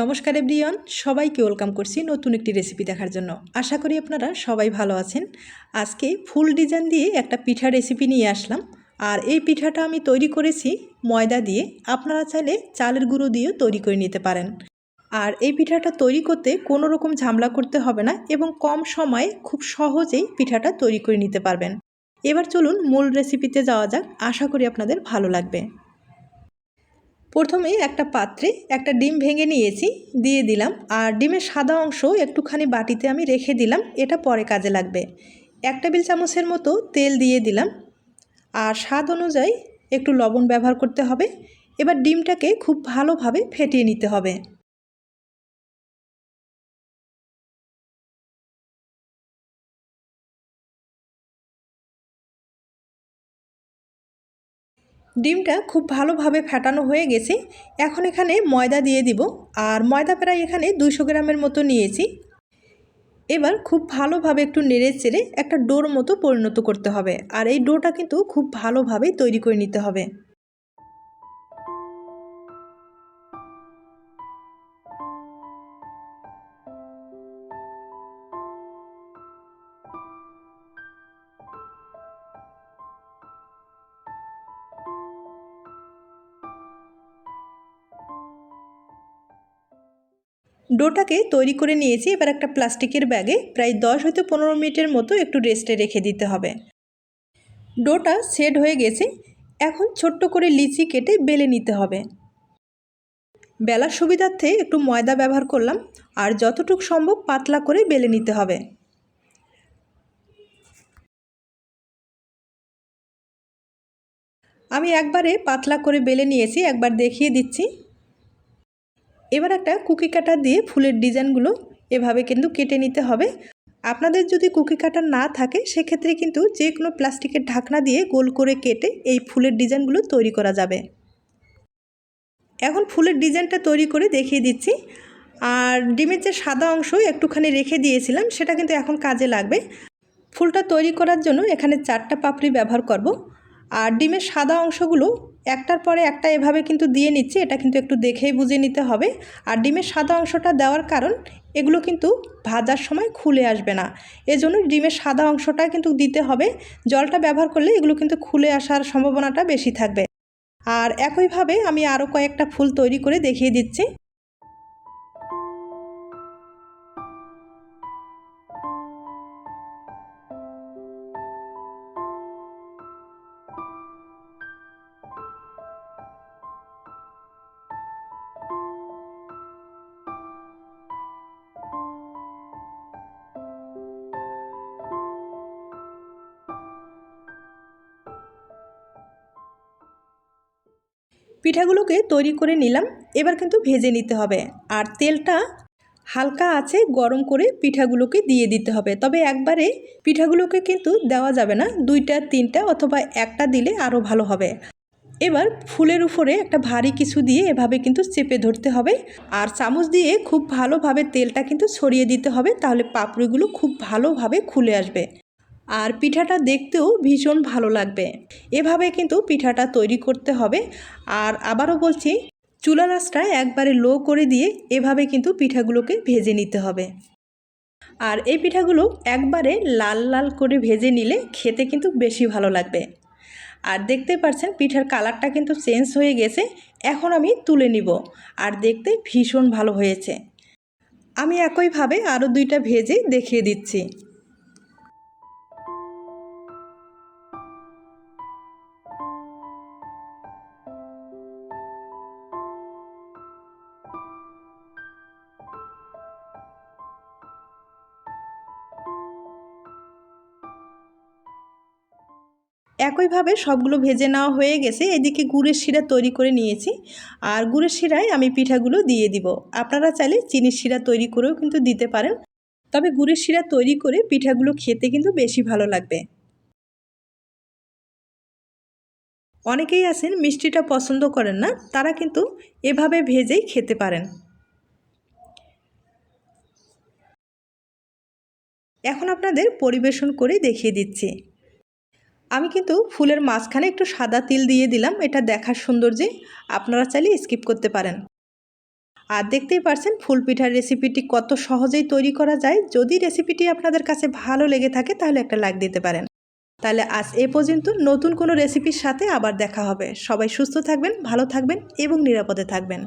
নমস্কার এভরিওয়ান, সবাইকে ওয়েলকাম করছি নতুন একটি রেসিপি দেখার জন্য। আশা করি আপনারা সবাই ভালো আছেন। আজকে ফুল ডিজাইন দিয়ে একটা পিঠা রেসিপি নিয়ে আসলাম। আর এই পিঠাটা আমি তৈরি করেছি ময়দা দিয়ে। আপনারা চাইলে চালের গুঁড়ো দিয়েও তৈরি করে নিতে পারেন। আর এই পিঠাটা তৈরি করতে কোনো রকম ঝামেলা করতে হবে না এবং কম সময়ে খুব সহজেই পিঠাটা তৈরি করে নিতে পারবেন। এবার চলুন মূল রেসিপিতে যাওয়া যাক। আশা করি আপনাদের ভালো লাগবে। প্রথমে একটা পাত্রে একটা ডিম ভেঙে নিয়েছি, দিয়ে দিলাম। আর ডিমের সাদা অংশ একটুখানি বাটিতে আমি রেখে দিলাম, এটা পরে কাজে লাগবে। এক টেবিল চামচের মতো তেল দিয়ে দিলাম। আর স্বাদ অনুযায়ী একটু লবণ ব্যবহার করতে হবে। এবার ডিমটাকে খুব ভালোভাবে ফেটিয়ে নিতে হবে। ডিমটা খুব ভালোভাবে ফাটানো হয়ে গেছে। এখন এখানে ময়দা দিয়ে দিব। আর ময়দা প্রায় এখানে দুইশো গ্রামের মতো নিয়েছি। এবার খুব ভালোভাবে একটু নেড়ে চেড়ে একটা ডোর মতো পরিণত করতে হবে। আর এই ডোটা কিন্তু খুব ভালোভাবেই তৈরি করে নিতে হবে। ডোটাকে তৈরি করে নিয়েছি, এবার একটা প্লাস্টিকের ব্যাগে প্রায় দশ হয়তো পনেরো মিনিটের মতো একটু রেস্টে রেখে দিতে হবে। ডোটা সেট হয়ে গেছে, এখন ছোট্ট করে লিচি কেটে বেলে নিতে হবে। বেলার সুবিধার্থে একটু ময়দা ব্যবহার করলাম, আর যতটুকু সম্ভব পাতলা করে বেলে নিতে হবে। আমি একবারে পাতলা করে বেলে নিয়েছি, একবার দেখিয়ে দিচ্ছি। এবার একটা কুকি কাটার দিয়ে ফুলের ডিজাইনগুলো এভাবে কিন্তু কেটে নিতে হবে। আপনাদের যদি কুকি কাটার না থাকে, সেক্ষেত্রে কিন্তু যে কোনো প্লাস্টিকের ঢাকনা দিয়ে গোল করে কেটে এই ফুলের ডিজাইনগুলো তৈরি করা যাবে। এখন ফুলের ডিজাইনটা তৈরি করে দেখিয়ে দিচ্ছি। আর ডিমের যে সাদা অংশ একটুখানি রেখে দিয়েছিলাম, সেটা কিন্তু এখন কাজে লাগবে। ফুলটা তৈরি করার জন্য এখানে চারটা পাপড়ি ব্যবহার করব। আর ডিমের সাদা অংশগুলো একটার পরে একটা এভাবে কিন্তু দিয়ে নিচ্ছি, এটা কিন্তু একটু দেখেই বুঝে নিতে হবে। আর ডিমের সাদা অংশটা দেওয়ার কারণ, এগুলো কিন্তু ভাজার সময় খুলে আসবে না। এজন্য ডিমের সাদা অংশটা কিন্তু দিতে হবে। জলটা ব্যবহার করলে এগুলো কিন্তু খুলে আসার সম্ভাবনাটা বেশি থাকবে। আর একইভাবে আমি আরও কয়েকটা ফুল তৈরি করে দেখিয়ে দিচ্ছি। পিঠাগুলোকে তৈরি করে নিলাম। এবার কিন্তু ভেজে নিতে হবে। আর তেলটা হালকা আছে, গরম করে পিঠাগুলোকে দিয়ে দিতে হবে। তবে একবারে পিঠাগুলোকে কিন্তু দেওয়া যাবে না। দুইটা, তিনটা অথবা একটা দিলে আরও ভালো হবে। এবার ফুলের উপরে একটা ভারী কিছু দিয়ে এভাবে কিন্তু চেপে ধরতে হবে। আর চামচ দিয়ে খুব ভালোভাবে তেলটা কিন্তু ছড়িয়ে দিতে হবে। তাহলে পাপড়িগুলো খুব ভালোভাবে খুলে আসবে। আর পিঠাটা দেখতেও ভীষণ ভালো লাগবে। এভাবে কিন্তু পিঠাটা তৈরি করতে হবে। আর আবারও বলছি, চুলা রাসটা একবারে লো করে দিয়ে এভাবে কিন্তু পিঠাগুলোকে ভেজে নিতে হবে। আর এই পিঠাগুলো একবারে লাল লাল করে ভেজে নিলে খেতে কিন্তু বেশি ভালো লাগবে। আর দেখতে পাচ্ছেন, পিঠার কালারটা কিন্তু চেঞ্জ হয়ে গেছে। এখন আমি তুলে নিব। আর দেখতে ভীষণ ভালো হয়েছে। আমি একইভাবে আরও দুইটা ভেজে দেখিয়ে দিচ্ছি। একইভাবে সবগুলো ভেজে নেওয়া হয়ে গেছে। এদিকে গুড়ের শিরা তৈরি করে নিয়েছি। আর গুড়ের শিরায় আমি পিঠাগুলো দিয়ে দিব। আপনারা চাইলে চিনির শিরা তৈরি করেও কিন্তু দিতে পারেন। তবে গুড়ের শিরা তৈরি করে পিঠাগুলো খেতে কিন্তু বেশি ভালো লাগবে। অনেকেই আছেন, মিষ্টিটা পছন্দ করেন না, তারা কিন্তু এভাবে ভেজেই খেতে পারেন। এখন আপনাদের পরিবেশন করে দেখিয়ে দিচ্ছি। আমি কিন্তু ফুলের মাঝখানে একটু সাদা তিল দিয়ে দিলাম। এটা দেখার সৌন্দর্যে আপনারা চাইলে স্কিপ করতে পারেন। আর দেখতেই পারছেন ফুল পিঠার রেসিপিটি কত সহজেই তৈরি করা যায়। যদি রেসিপিটি আপনাদের কাছে ভালো লেগে থাকে, তাহলে একটা লাইক দিতে পারেন। তাহলে আজ এ পর্যন্ত নতুন কোনো রেসিপির সাথে আবার দেখা হবে। সবাই সুস্থ থাকবেন, ভালো থাকবেন এবং নিরাপদে থাকবেন।